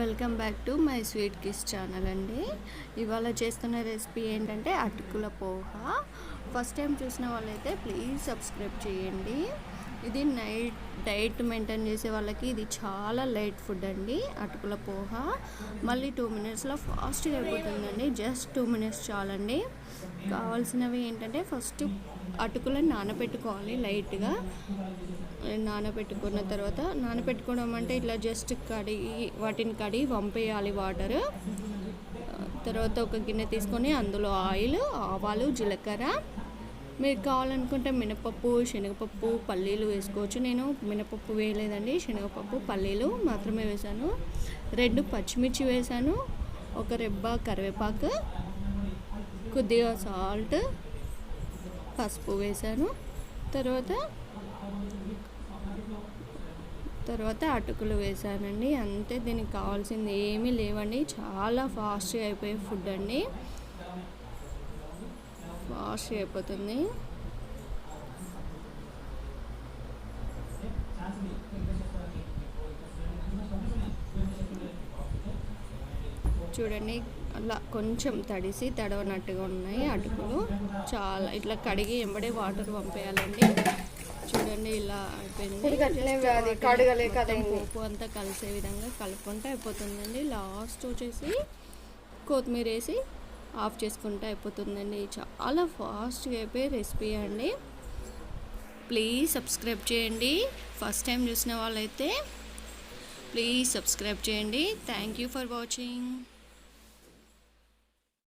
Welcome back to my sweet kiss channel అండి. ఇవాళ చేస్తున్న రెసిపీ ఏంటంటే అటుకుల పోహ. ఫస్ట్ టైం చూసిన వాళ్ళైతే ప్లీజ్ సబ్స్క్రైబ్ చేయండి. ఇది నైట్ డైట్ మెయింటైన్ చేసే వాళ్ళకి ఇది చాలా లైట్ ఫుడ్ అండి అటుకుల పోహ. మళ్ళీ టూ మినిట్స్లో ఫాస్ట్గా అయిపోతుందండి జస్ట్ టూ మినిట్స్ చాలండి. కావాల్సినవి ఏంటంటే ఫస్ట్ అటుకులను నానబెట్టుకోవాలి లైట్గా. నానబెట్టుకున్న తర్వాత నానబెట్టుకోవడం అంటే ఇట్లా జస్ట్ కడిగి వాటిని కడిగి పంపేయాలి వాటర్. తర్వాత ఒక గిన్నె తీసుకొని అందులో ఆయిల్ ఆవాలు జీలకర్ర. మీరు కావాలనుకుంటే మినపప్పు శనగపప్పు పల్లీలు వేసుకోవచ్చు. నేను మినపప్పు వేయలేదండి శనగపప్పు పల్లీలు మాత్రమే వేశాను. రెండు పచ్చిమిర్చి వేశాను ఒక రెబ్బ కరివేపాకు కొద్దిగా సాల్ట్ పసుపు వేశాను. తర్వాత తర్వాత అటుకులు వేసానండి అంతే దీనికి కావాల్సింది ఏమీ లేవండి. చాలా ఫాస్ట్గా అయిపోయే ఫుడ్ అండి. ఫాస్ట్గా అయిపోతుంది. చూడండి అలా కొంచెం తడిసి తడవనట్టుగా ఉన్నాయి అటుకులు. చాలా ఇట్లా కడిగి ఎంబడే వాటర్ పంపేయాలండి. చూడండి ఇలా అయిపోయింది. పోపు అంతా కలిసే విధంగా కలుపుకుంటే అయిపోతుందండి. లాస్ట్ వచ్చేసి కొత్తిమీర వేసి ఆఫ్ చేసుకుంటే అయిపోతుందండి. చాలా ఫాస్ట్గా అయిపోయే రెసిపీ అండి. ప్లీజ్ సబ్స్క్రైబ్ చేయండి. ఫస్ట్ టైం చూసిన వాళ్ళైతే ప్లీజ్ సబ్స్క్రైబ్ చేయండి. Thank you for watching